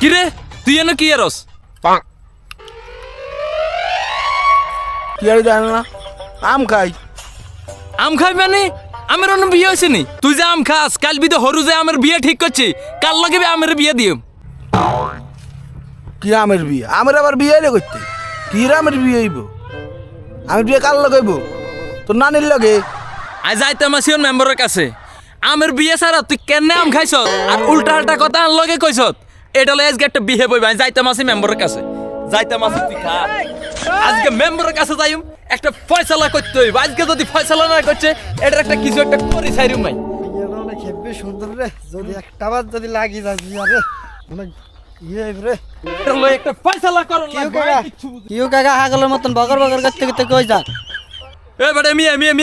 কিরে? তুই এনে কি এরস? কি আর জান না। আম খাই। আম খাই মানে? আমার অন্য বিয়ে হয়েছে নি? তুই যে আম খাস কাল বিদে হরু যে আমার বিয়ে ঠিক করছি কাল লগে আমার বিয়ে দিও কি আমের বিয়ে? আমের আবার বিয়ে এলে করতে কি রে আমের বিয়ে হইব? আমি বিয়ে কাল লগাইব তোর নানির লগে? আজ যাইতাম আসিও মেম্বারের কাছে। আমের বিয়ে সারা তুই কেন আম খাইছ আর উল্টা আল্টা কথা আন লগে কইছ এটা আজকে একটা বিহে বইবা যাইতাম আসি মেম্বারের কাছে। যাইতাম আসি তুই খা আজকে মেম্বারের কাছে যাইম একটা ফয়সালা করতে হইব। আজকে যদি ফয়সালা না করছে এটার একটা কিছু একটা করি ছাইরুম ভাই। সুন্দর রে যদি একটা বার যদি লাগি যায় বিয়া রে। অনেক ইয়ে রে। এটা লয় একটা ফয়সালা করো কিউ কাকা কিউ কাকা হাগলের মতন বগর বগর করতে করতে কই যা এ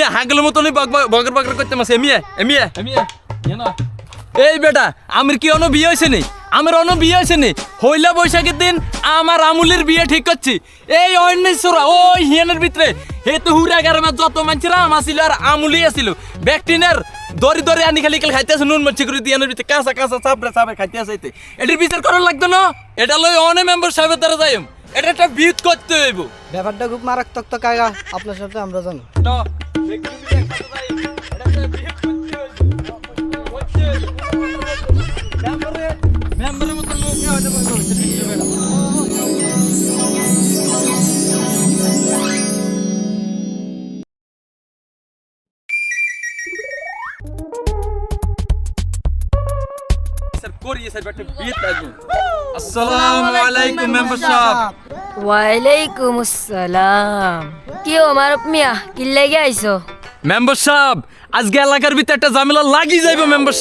হাগলের মতনই বগ বগ- বগর বগর করতে মাসে এই বেটা আমার কি অন্য বিয়ে হয়েছে নি? আমার অন্য বিয়ে হয়েছে নি? হইলা বৈশাখের দিন আমার আমুলের বিয়ে ঠিক করছি। এই অন্যেশ্বরা ওই হিয়ানের ভিতরে। হে তো হুরা গ্রামের যত মানুষেরা আম আসিল আর আমুলি আসিল ব্যাকটিনের দরি দরি আনি খালি খালি খাইতে আছে নুন মাছি করে দিয়ানের ভিতরে কাঁচা কাঁচা চাপড়ে চাপড়ে খাইতে আছে। এটার বিচার করার লাগতো না? এটা লই অনেক মেম্বার সাহেবের দ্বারা যাইম। এটা একটা বিট করতে হইব। ব্যাপারটা খুব মারাত্মক তো কাকা আপনার সাথে আমরা জানি। No, আসসালামু আলাইকুম মেম্বার ওয়ালাইকুম আসসালাম। কি ও আমার মিয়া কি লেগে আইছো? মেম্বার আজকে এলাকার ভিতরে একটা ঝামেলা লাগি যাইবে মেম্বার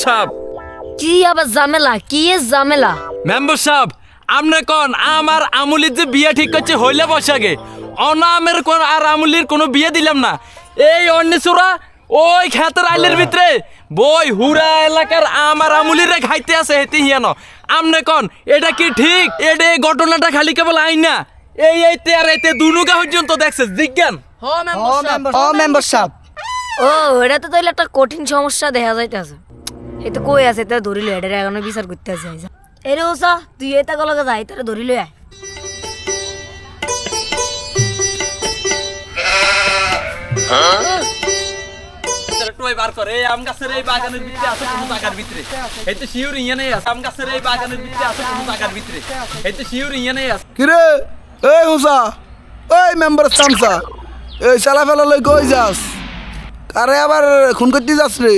কি আবার ঝামেলা? কি এ ঝামেলা? মেম্বার সাহেব আপনি কোন আমার আমুলির যে বিয়ে ঠিক করছে হইলে বসাগে অনামের কোন আর আমুলির কোনো বিয়ে দিলাম না। এই অন্যেশ্বরা ওই খেতের আইলের ভিতরে বই হুরা এলাকার আমার আমুলিরে খাইতে আছে হেতে হিয়ানো। আমনে কোন এটা কি ঠিক? এটা এই ঘটনাটা খালি কেবল আইন? না এই এইতে আর এতে দুনুকা পর্যন্ত দেখছে জিজ্ঞান। ও মেম্বার সাহেব। ও এটা তো তাইলে একটা কঠিন সমস্যা দেখা যাইতেছে। এই তো কই আছে এটা ধরিল এটা এখনও বিচার করতে আছে এরে ওসা তুই এটা গলকে যাই তারে ধরিল আয়। টয় বার করে। এই আম গাছের এই বাগানের ভিতরে আছে কোনো জায়গার ভিতরে। এই তো শিউর ইয়ে নেই আছে। আম গাছের এই বাগানের ভিতরে আছে কোনো জায়গার ভিতরে। এই তো শিউর ইয়ে নেই আছে। কি রে এই হুসা এই মেম্বার চামচা এই চালা ফেলা লই কই যাস? কারে আবার খুন করতে যাস রে?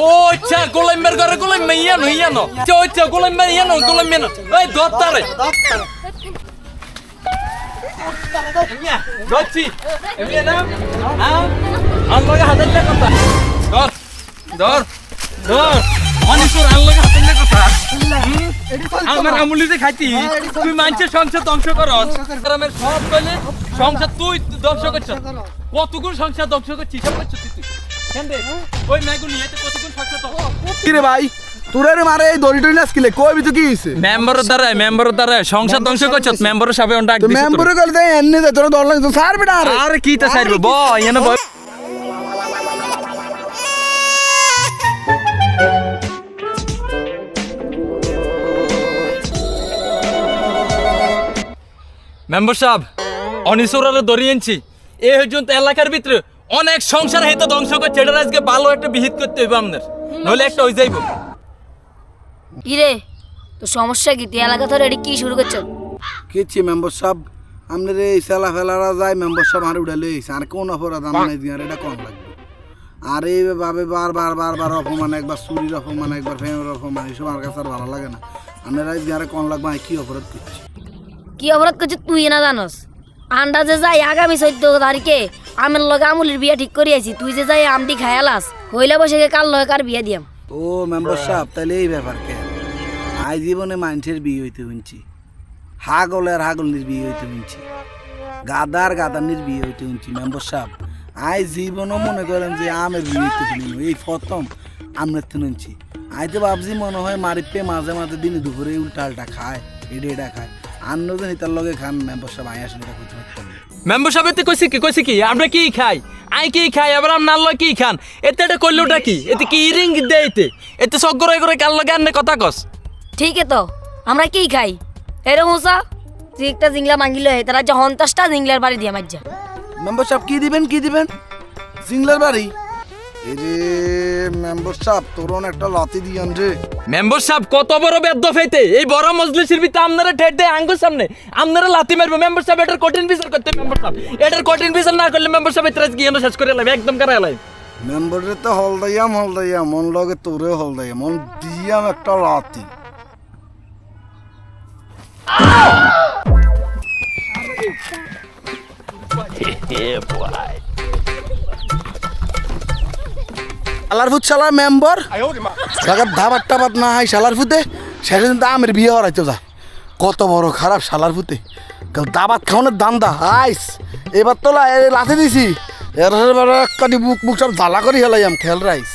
ও আচ্ছা গোলামের ঘরে গোলাম ইয়া নো ইয়া নো। আচ্ছা আচ্ছা গোলাম ইয়া নো গোলাম ইয়া নো। এই দত্তারে। ইয়া দচ্ছি এমনি না হ্যাঁ আল্লাহকে হাতের লে কথা ধর ধর ধর। মানুষের আল্লাহকে হাতের লে কথা? আমার আমুলিতে খাইতি তুই মানুষের সংসার ধ্বংস করস গ্রামের সব বলে সংসার তুই ধ্বংস করছ। কতগুণ সংসার ধ্বংস করছিস সব করছিস তুই রে? ওই মেগুন নিয়ে কতগুণ সংসার ধ্বংস রে ভাই? তোরা মারে এই দড়ি টড়ি নাচ কিলে কই তো কি হইছে? মেম্বারের দ্বারা মেম্বারের দ্বারা সংসার ধ্বংস করছ মেম্বারের সাবে ডাক তো দিছিস তোরে। মেম্বারে গেলে তাই এনে তোরা দল লাগে সার বেটা আরে আর কি তা সাইরবে ব এনে মেম্বার সাহেব অনিসরারে ধরিয়ে আনছি এই পর্যন্ত এলাকার ভিতরে অনেক সংসার হেতে ধ্বংস করছে এটা আজকে ভালো একটা বিহিত করতে হইব আপনার নইলে একটা হয়ে যাইব। ইরে তো সমস্যা কি? তুই এলাকা ধরে এটি কি শুরু করছ? কিছি মেম্বার সাহেব? আমনের এই চালা ফেলারা যায় মেম্বার সাহেব আর উড়ালে এসে আর কোন অপরাধ আমার নাই আর এটা কম লাগবে। আর এইভাবে বারবার বারবার অপমান একবার চুরির অপমান একবার ফ্যামের অপমান এইসব আমার কাছে আর ভালো লাগে না। আপনারা এই দিয়ে কোন লাগবে আমি কি অপরাধ করছি? কি অপরাধ করছিস তুই না জানস? আন্দাজে যাই আগামী চৈদ্দ তারিখে আমের লগে আমুলির বিয়া ঠিক করে আছি তুই যে যাই আমটি খায়ালাস হইলে বসে কাল লগে কার বিয়া দিয়াম? ও মেম্বার সাহেব তাহলে এই ব্যাপার কে আই জীবনে মানুষের বিয়ে হইতে শুনছি হাগলের হাগলনির বিয়ে হইতে শুনছি গাদার গাদানির বিয়ে হইতে শুনছি মেম্বার সাহেব। আই জীবনও মনে করেন যে আমের বিয়ে হইতে এই প্রথম আমনের তো শুনছি আই তো ভাবছি মনে হয় মারিপে মাঝে মাঝে দিনে দুপুরে উল্টা আল্টা খায় এটা এটা খায়। আন্ন জন তার লগে খান মেম্বার সাহেব আই আসলে করতে পারতাম। মেম্বার সাহেব কইছে কি কইছে কি আমরা কি খাই? আই কি খাই? আবার আম নাল্লা কি খান? এতে এটা কইলোটা কি? এতে কি ইরিং দেইতে এতে? সগ্গর করে কাল লগে আন্নে কথা কস? ঠিক তো আমরা কি খাই? এরকম হোসা তুই একটা জিংলা মাঙ্গিল হয়ে তারা যে হন্তাসটা জিংলার বাড়ি দিয়ে মারজা মেম্বার সাহেব কি দিবেন কি দিবেন? সিংলার বাড়ি? এরে মেম্বার সাহেব তোর একটা লাতি দিয়ান রে। মেম্বার সাহেব কত বড় বেদ্য ফেতে এই বড় মজলিসের ভিতরে আপনারা ঠেট দেয় আঙ্গুর সামনে। আপনারা লাথি মারবে। মেম্বার সাহেব এটার কঠিন বিচার করতে মেম্বার সাহেব। এটার কঠিন বিচার না করলে মেম্বার সাহেব এতরাজ গিয়ে শেষ করে এলাম একদম করে এলাম মেম্বারে তো হল দাইয়াম হল দাইয়াম মন লগে তোরে হল দাইয়াম মন দিয়াম একটা লাতি শালার ফুট শালার মেম্বার জায়গার ধাবার টাবার না হয় শালার ফুতে শেষে কিন্তু আমের বিয়ে হর আছে দা কত বড় খারাপ শালার ফুতে দাবাত খাওয়ানোর দান্দা আইস এবার তো লাথে দিছি এর বুক বুক সব জ্বালা করি আম খেল রাইস